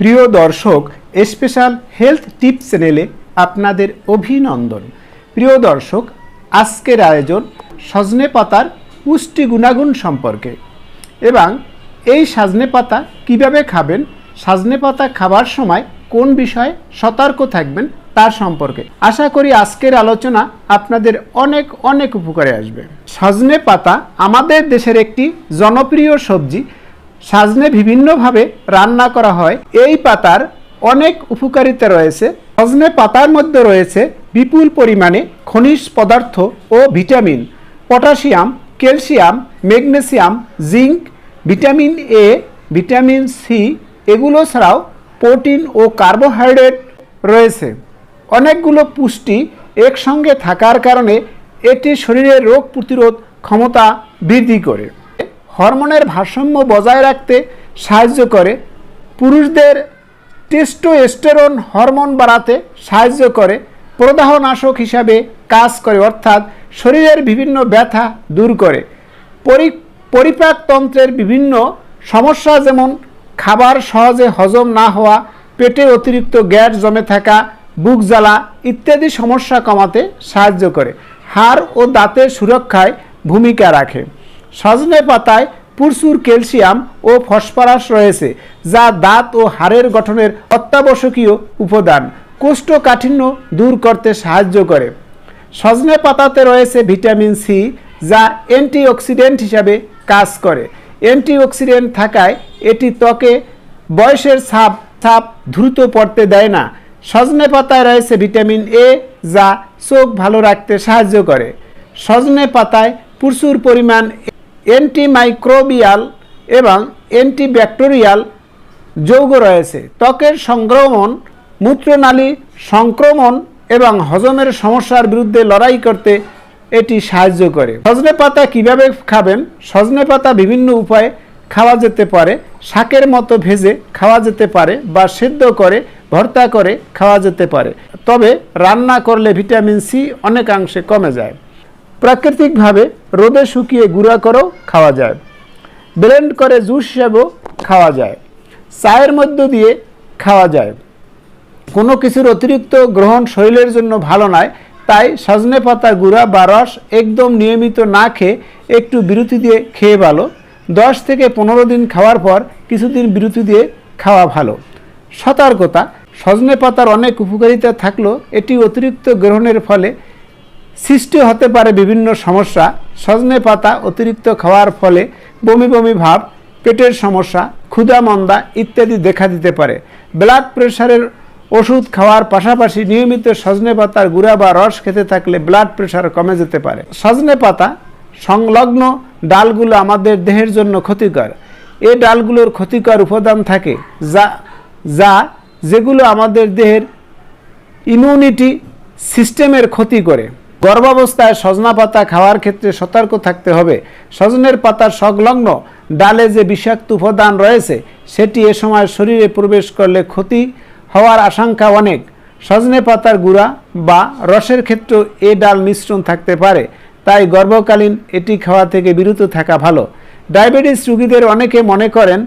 প্রিয় দর্শক special health টিপ চ্যানেলে আপনাদের অভিনন্দন। প্রিয় দর্শক, আজকের আয়োজন সজনে পাতার পুষ্টি গুণাগুণ সম্পর্কে। এবং এই সাজনে পাতা কীভাবে খাবেন, সাজনে পাতা খাবার সময় কোন বিষয়ে সতর্ক থাকবেন তার সম্পর্কে। আশা করি আজকের আলোচনা আপনাদের অনেক অনেক উপকারে আসবে। সজনে পাতা আমাদের দেশের একটি জনপ্রিয় সবজি সাজনে বিভিন্নভাবে রান্না করা হয়। এই পাতার অনেক উপকারিতা রয়েছে। সজনে পাতার মধ্যে রয়েছে বিপুল পরিমাণে খনিজ পদার্থ ও vitamin, potassium, calcium, magnesium, zinc, vitamin A, vitamin C এগুলো ছাড়াও প্রোটিন ও কার্বোহাইড্রেট রয়েছে। অনেকগুলো পুষ্টি একসঙ্গে থাকার কারণে এটি শরীরের রোগ প্রতিরোধ ক্ষমতা বৃদ্ধি করে। হরমোনের ভারসাম্য বজায় রাখতে সাহায্য করে। পুরুষদের টেস্টোস্টেরন হরমোন বাড়াতে সাহায্য করে। প্রদাহনাশক হিসাবে কাজ করে, অর্থাৎ শরীরের বিভিন্ন ব্যথা দূর করে। পরি পরিপাকতন্ত্রের বিভিন্ন সমস্যা যেমন খাবার সহজে হজম না হওয়া পেটে অতিরিক্ত গ্যাস জমে থাকা, বুক জ্বালা ইত্যাদি সমস্যা কমাতে সাহায্য করে। হাড় ও দাঁতের সুরক্ষায় ভূমিকা রাখে। সজনে পাতায় প্রচুর ক্যালসিয়াম ও ফসফরাস রয়েছে, যা দাঁত ও হাড়ের গঠনের অত্যাবশ্যকীয় উপাদান। কোষ্ঠকাঠিন্য দূর করতে সাহায্য করে। সজনে পাতাতে রয়েছে ভিটামিন সি, যা অ্যান্টিঅক্সিডেন্ট হিসাবে কাজ করে। অ্যান্টিঅক্সিডেন্ট থাকায় এটি ত্বকে বয়সের ছাপ ছাপ দ্রুত পড়তে দেয় না। সজনে পাতায় রয়েছে ভিটামিন এ, যা চোখ ভালো রাখতে সাহায্য করে। সজনে পাতায় প্রচুর পরিমাণ অ্যান্টিমাইক্রোবিয়াল এবং অ্যান্টিব্যাকটেরিয়াল যৌগ রয়েছে। ত্বকের সংক্রমণ, মূত্রনালী সংক্রমণ এবং হজমের সমস্যার বিরুদ্ধে লড়াই করতে এটি সাহায্য করে। সজনে পাতা কীভাবে খাবেন? সজনে পাতা বিভিন্ন উপায়ে খাওয়া যেতে পারে। শাকের মতো ভেজে খাওয়া যেতে পারে বা সেদ্ধ করে, ভর্তা করে খাওয়া যেতে পারে। তবে রান্না করলে ভিটামিন সি অনেকাংশে কমে যায়। প্রাকৃতিকভাবে রোদে শুকিয়ে গুঁড়া করেও খাওয়া যায়। ব্লেন্ড করে জুস হিসাবেও খাওয়া যায়। চায়ের মধ্য দিয়ে খাওয়া যায়। কোনো কিছুর অতিরিক্ত গ্রহণ শরীরের জন্য ভালো নয়, তাই সজনে পাতা গুঁড়া বা রস একদম নিয়মিত না খেয়ে একটু বিরতি দিয়ে খেয়ে ভালো। দশ থেকে পনেরো দিন খাওয়ার পর কিছুদিন বিরতি দিয়ে খাওয়া ভালো। সতর্কতা, সজনে পাতার অনেক উপকারিতা থাকলেও এটি অতিরিক্ত গ্রহণের ফলে সৃষ্টি হতে পারে বিভিন্ন সমস্যা, সজনে পাতা অতিরিক্ত খাওয়ার ফলে বমি বমি ভাব, পেটের সমস্যা, ক্ষুধা মন্দা ইত্যাদি দেখা দিতে পারে। ব্লাড প্রেশারের ওষুধ খাওয়ার পাশাপাশি নিয়মিত সজনে পাতার গুঁড়া বা রস খেতে থাকলে ব্লাড প্রেশার কমে যেতে পারে। সজনে পাতা সংলগ্ন ডালগুলো আমাদের দেহের জন্য ক্ষতিকর। এ ডালগুলোর ক্ষতিকর উপাদান থাকে যা যা যেগুলো আমাদের দেহের ইমিউনিটি সিস্টেমের ক্ষতি করে। গর্ভাবস্থায় সজনা পাতা খাওয়ার ক্ষেত্রে সতর্ক থাকতে হবে। সজনের পাতার সংলগ্ন ডালে যে বিষাক্ত উপাদান রয়েছে, সেটি এ সময় শরীরে প্রবেশ করলে ক্ষতি হওয়ার আশঙ্কা অনেক। সজনে পাতার গুঁড়া বা রসের ক্ষেত্রেও এ ডাল মিশ্রণ থাকতে পারে। তাই গর্ভকালীন এটি খাওয়া থেকে বিরত থাকা ভালো। ডায়াবেটিস রোগীদের অনেকে মনে করেন,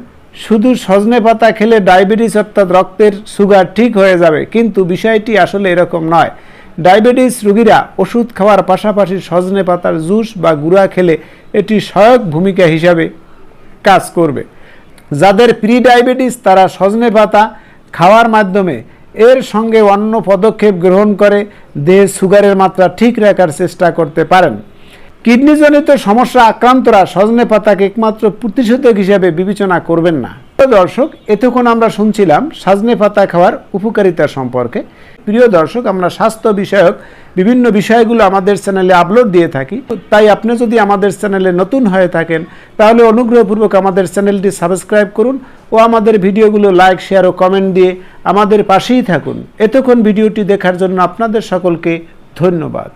শুধু সজনে পাতা খেলে ডায়াবেটিস অর্থাৎ রক্তের সুগার ঠিক হয়ে যাবে, কিন্তু বিষয়টি আসলে এরকম নয়। ডায়াবেটিস রোগীরা ওষুধ খাওয়ার পাশাপাশি সজনে পাতার জুস বা গুঁড়া খেলে এটি সহায়ক ভূমিকা হিসাবে কাজ করবে। যাদের প্রি ডায়াবেটিস তারা সজনে পাতা খাওয়ার মাধ্যমে এর সঙ্গে অন্য পদক্ষেপ গ্রহণ করে, দেহে সুগারের মাত্রা ঠিক রাখার চেষ্টা করতে পারেন। কিডনিজনিত সমস্যা আক্রান্তরা সজনে পাতাকে একমাত্র প্রতিষেধক হিসাবে বিবেচনা করবেন না। প্রিয় দর্শক, এতক্ষণ আমরা শুনছিলাম সাজনে পাতা খাওয়ার উপকারিতা সম্পর্কে। প্রিয় দর্শক, আমরা স্বাস্থ্য বিষয়ক বিভিন্ন বিষয়গুলো আমাদের চ্যানেলে আপলোড দিয়ে থাকি। তাই আপনি যদি আমাদের চ্যানেলে নতুন হয়ে থাকেন, তাহলে অনুগ্রহপূর্বক আমাদের চ্যানেলটি সাবস্ক্রাইব করুন ও আমাদের ভিডিওগুলো লাইক, শেয়ার ও কমেন্ট দিয়ে আমাদের পাশেই থাকুন। এতক্ষণ ভিডিওটি দেখার জন্য আপনাদের সকলকে ধন্যবাদ।